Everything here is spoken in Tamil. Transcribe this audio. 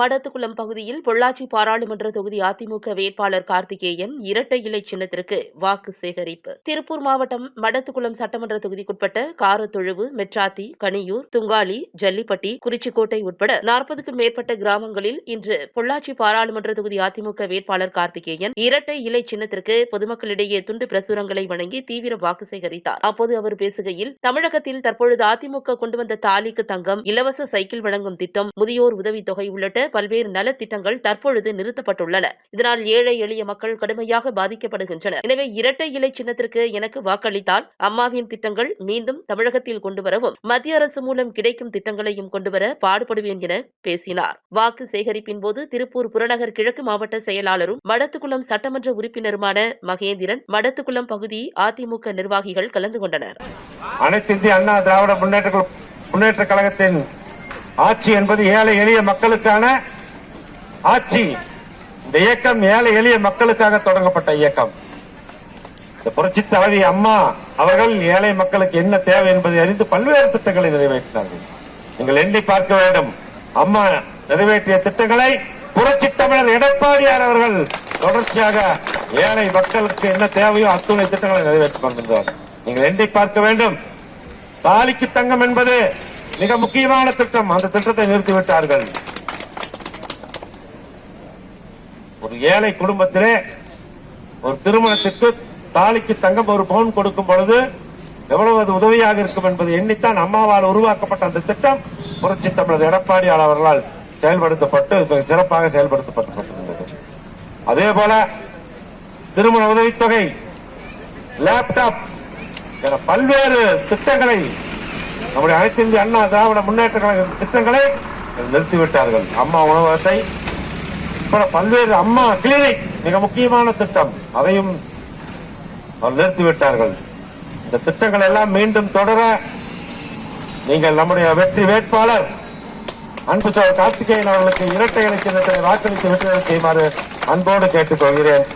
மடத்துக்குளம் பகுதியில் பொள்ளாச்சி பாராளுமன்ற தொகுதி அதிமுக வேட்பாளர் கார்த்திகேயன் இரட்டை இலை சின்னத்திற்கு வாக்கு சேகரிப்பு. திருப்பூர் மாவட்டம் மடத்துக்குளம் சட்டமன்ற தொகுதிக்குட்பட்ட காரத்தொழுவு மெட்ராத்தி கனியூர் துங்காலி ஜல்லிப்பட்டி குறிச்சிக்கோட்டை உட்பட நாற்பதுக்கும் மேற்பட்ட கிராமங்களில் இன்று பொள்ளாச்சி பாராளுமன்ற தொகுதி அதிமுக வேட்பாளர் கார்த்திகேயன் இரட்டை இலை சின்னத்திற்கு பொதுமக்களிடையே துண்டு பிரசுரங்களை வழங்கி தீவிர வாக்கு சேகரித்தார். அப்போது அவர் பேசுகையில் தமிழகத்தில் தற்பொழுது அதிமுக கொண்டு வந்த தாலிக்கு தங்கம் இலவச சைக்கிள் வழங்கும் திட்டம் முதியோர் உதவித்தொகை உள்ளிட்ட பல்வேறு நலத்திட்டங்கள் தற்பொழுது நிறுத்தப்பட்டுள்ளன. இதனால் ஏழை எளிய மக்கள் கடுமையாக பாதிக்கப்படுகின்றனர். எனவே இரட்டை இலை சின்னத்திற்கு எனக்கு வாக்களித்தால் அம்மாவின் திட்டங்கள் மீண்டும் தமிழகத்தில் கொண்டுவரவும் மத்திய அரசு மூலம் கிடைக்கும் திட்டங்களையும் கொண்டுவர பாடுபடுவேன் என பேசினார். வாக்கு சேகரிப்பின் போது திருப்பூர் புறநகர் கிழக்கு மாவட்ட செயலாளரும் மடத்துக்குளம் சட்டமன்ற உறுப்பினருமான மகேந்திரன் மடத்துக்குளம் பகுதி அதிமுக நிர்வாகிகள் கலந்து கொண்டனர். அனைத்து இந்திய அண்ணா திராவிட முன்னேற்ற முன்னேற்ற கழகத்தின் ஆட்சி என்பது ஏழை எளிய மக்களுக்கான ஆட்சி. இந்த இயக்கம் ஏழை எளிய மக்களுக்காக தொடங்கப்பட்ட இயக்கம். இந்த புரட்சி தலைவி அம்மா அவர்கள் ஏழை மக்களுக்கு என்ன தேவை என்பதை அறிந்து பல்வேறு திட்டங்களை நிறைவேற்றினார்கள். நீங்கள் எண்ணி பார்க்க வேண்டும். அம்மா நிறைவேற்றிய திட்டங்களை புரட்சி தமிழர் எடப்பாடியார் அவர்கள் தொடர்ச்சியாக ஏழை மக்களுக்கு என்ன தேவையோ அத்துணை திட்டங்களை நிறைவேற்றிக் கொண்டிருந்தார் நீங்கள் எண்ணி பார்க்க வேண்டும். தாலிக்கு தங்கம் என்பது மிக முக்கியமான திட்டம் அந்த திட்டத்தை நிறுத்திவிட்டார்கள். ஒரு ஏழை குடும்பத்திலே ஒரு திருமணத்திற்கு தாலிக்கு தங்கம் ஒரு பவுன் கொடுக்கும் பொழுது எவ்வளவு அது உதவியாக இருக்கும் என்பதை எண்ணித்தான் அம்மாவால் உருவாக்கப்பட்ட அந்த திட்டம் புரட்சி தமிழர் எடப்பாடியார் அவர்களால் செயல்படுத்தப்பட்டு மிக சிறப்பாக செயல்படுத்தப்பட்டிருந்தது. அதே போல திருமண உதவித்தொகை லேப்டாப் என பல்வேறு திட்டங்களை நம்முடைய அனைத்து இந்திய அண்ணா திராவிட முன்னேற்ற கழக திட்டங்களை நிறுத்திவிட்டார்கள். அம்மா உணவகத்தை பல்வேறு அம்மா கிளினிக் மிக முக்கியமான திட்டம். அதையும் அவர் நிறுத்திவிட்டார்கள். இந்த திட்டங்கள் எல்லாம் மீண்டும் தொடர நீங்கள் நம்முடைய வெற்றி வேட்பாளர் அன்பு சோழர் கார்த்திகேயன் அவர்களுக்கு இரட்டை இலக்கியத்தை வாக்களித்து வெற்றி செய்யுமாறு அன்போடு கேட்டுக்கொள்கிறேன்.